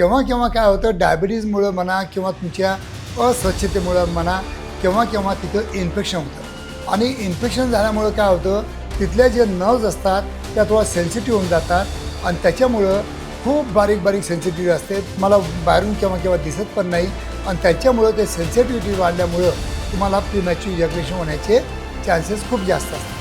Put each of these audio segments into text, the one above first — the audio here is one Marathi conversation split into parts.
केव्हा केव्हा काय होतं डायबिटीजमुळं म्हणा किंवा तुमच्या अस्वच्छतेमुळं म्हणा केव्हा केव्हा तिथं इन्फेक्शन होतं. आणि इन्फेक्शन झाल्यामुळं काय होतं तिथल्या जे नर्व्ज असतात त्या थोडा सेन्सिटिव्ह होऊन जातात आणि त्याच्यामुळं खूप बारीक बारीक सेन्सिटिव्ह असते. मला बाहेरून केव्हा केव्हा दिसत पण नाही आणि त्याच्यामुळं ते सेन्सिटिव्हिटी वाढल्यामुळं तुम्हाला प्रिमॅच्युअर इजॅक्युलेशन होण्याचे चान्सेस खूप जास्त असतात.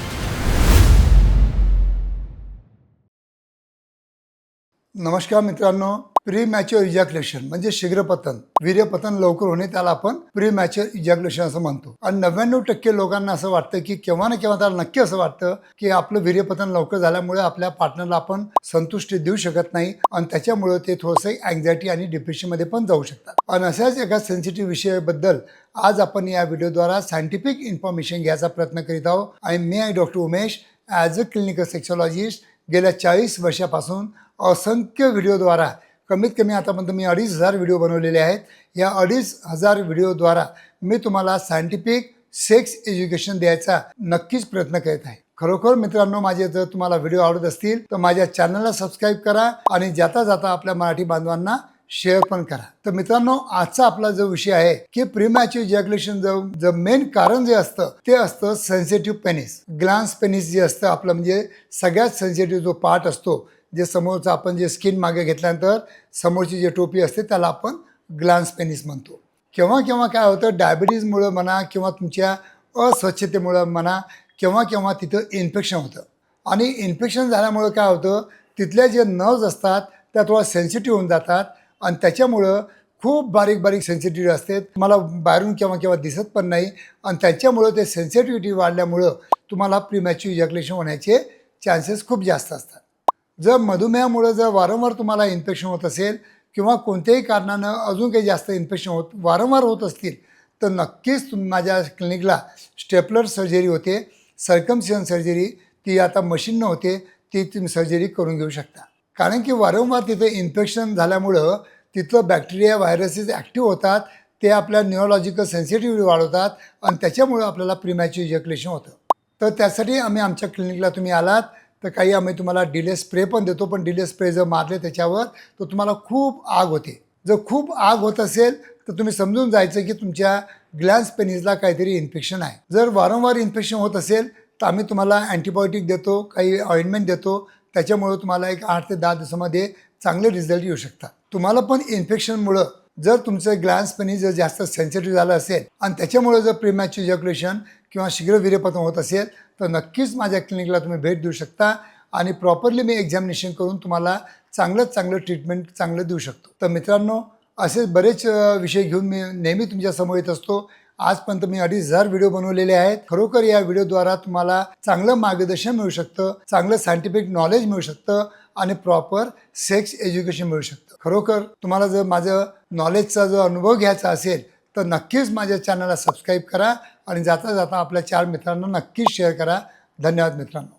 नमस्कार मित्रांनो. प्री मॅच्युअर इजॅक्युलेशन म्हणजे शीघ्रपतन वीर्यपतन लवकर होणे त्याला आपण प्री मॅच्युअर इजॅक्युलेशन असं म्हणतो. आणि नव्याण्णव टक्के लोकांना असं वाटतं की केव्हा ना केव्हा त्याला नक्की असं वाटतं की आपलं वीर्यपतन लवकर झाल्यामुळे आपल्या पार्टनरला आपण संतुष्टी देऊ शकत नाही आणि त्याच्यामुळे ते थोडंसं अँझायटी आणि डिप्रेशनमध्ये पण जाऊ शकतात. आणि अशाच एका सेन्सिटिव्ह विषयाबद्दल आज आपण या व्हिडिओद्वारा सायंटिफिक इन्फॉर्मेशन घ्यायचा प्रयत्न करीत आहोत. आणि मी आहे doctor Umesh as a clinical sexologist गेल्या चाळीस वर्षापासून असंख्य व्हिडिओद्वारा कमीत कमी आतापर्यंत मी अडीच हजार व्हिडिओ बनवलेले आहेत. या अडीच हजार व्हिडिओद्वारा मी तुम्हाला सायंटिफिक सेक्स एज्युकेशन द्यायचा नक्कीच प्रयत्न करत आहे. खरोखर मित्रांनो माझे जर तुम्हाला व्हिडिओ आवडत असतील तर माझ्या चॅनलला सबस्क्राईब करा आणि जाता जाता आपल्या मराठी बांधवांना शेअर पण करा. तर मित्रांनो आजचा आपला जो विषय आहे की प्रिमॅच्युअर जॅग्युलेशन जो जो मेन कारण जे असतं ते असतं सेन्सिटिव्ह पेनिस ग्लान्स पेनिस जे असतं आपलं म्हणजे सगळ्यात सेन्सिटिव्ह जो पार्ट असतो जे समोरचं आपण जे स्किन मागे घेतल्यानंतर समोरची जी टोपी असते त्याला आपण ग्लान्स पेनिस म्हणतो. केव्हा केव्हा काय होतं डायबिटीजमुळं म्हणा किंवा तुमच्या अस्वच्छतेमुळं म्हणा केव्हा केव्हा तिथं इन्फेक्शन होतं. आणि इन्फेक्शन झाल्यामुळं काय होतं तिथल्या जे नर्व्ज असतात त्या थोडा सेन्सिटिव्ह होऊन जातात आणि त्याच्यामुळं खूप बारीक बारीक सेन्सिटिव्ह असते. मला बाहेरून केव्हा केव्हा दिसत पण नाही आणि त्याच्यामुळं ते सेन्सिटिव्हिटी वाढल्यामुळं तुम्हाला प्रिमॅच्युअर इजॅक्युलेशन होण्याचे चान्सेस खूप जास्त असतात. जर मधुमेहामुळं जर वारंवार तुम्हाला इन्फेक्शन होत असेल किंवा कोणत्याही कारणानं अजून काही जास्त इन्फेक्शन होत वारंवार होत असतील तर नक्कीच तुम माझ्या क्लिनिकला स्टेपलर सर्जरी होते सर्कमसिजन सर्जरी ती आता मशीननं होते ती तुम्ही सर्जरी करून घेऊ शकता. कारण की वारंवार तिथं इन्फेक्शन झाल्यामुळं तिथलं बॅक्टेरिया व्हायरसेस ॲक्टिव्ह होतात ते आपल्या न्यूरोलॉजिकल सेन्सिटिव्हिटी वाढवतात आणि त्याच्यामुळं आपल्याला प्रिमॅच्युअर इजॅक्युलेशन होतं. तर त्यासाठी आम्ही आमच्या क्लिनिकला तुम्ही आलात तर काही आम्ही तुम्हाला डिले स्प्रे पण देतो पण डिले स्प्रे जर मारले त्याच्यावर तर तुम्हाला खूप आग होते. जर खूप आग होत असेल तर तुम्ही समजून जायचं की तुमच्या ग्लॅन्स पेनिसला काहीतरी इन्फेक्शन आहे. जर वारंवार इन्फेक्शन होत असेल तर आम्ही तुम्हाला अँटीबायोटिक देतो काही ऑइंटमेंट देतो. त्याच्यामुळं तुम्हाला एक आठ ते दहा दिवसामध्ये चांगले रिझल्ट येऊ शकतात. तुम्हाला पण इन्फेक्शनमुळं जर तुमचं ग्लॅन्स जर जास्त सेन्सिटिव्ह झालं असेल आणि त्याच्यामुळे जर प्रिमॅच्युअर इजॅक्युलेशन किंवा शीघ्र वीर्यपतन होत असेल तर नक्कीच माझ्या क्लिनिकला तुम्ही भेट देऊ शकता आणि प्रॉपरली मी एक्झामिनेशन करून तुम्हाला चांगलंच चांगलं ट्रीटमेंट चांगलं देऊ शकतो. तर मित्रांनो असे बरेच विषय घेऊन मी नेहमी तुमच्यासमोर येत असतो. आजपर्यंत मी अडीच हजार व्हिडिओ बनवलेले आहेत. खरोखर या व्हिडिओद्वारा तुम्हाला चांगलं मार्गदर्शन मिळू शकतं चांगलं सायंटिफिक नॉलेज मिळू शकतं आणि प्रॉपर सेक्स एज्युकेशन मिळू शकतं. खरोखर तुम्हाला जर माझं नॉलेजचा जो अनुभव घ्यायचा असेल तर नक्कीच माझ्या चॅनलला सबस्क्राईब करा आणि जाता जाता आपल्या चार मित्रांना नक्कीच शेअर करा. धन्यवाद मित्रांनो.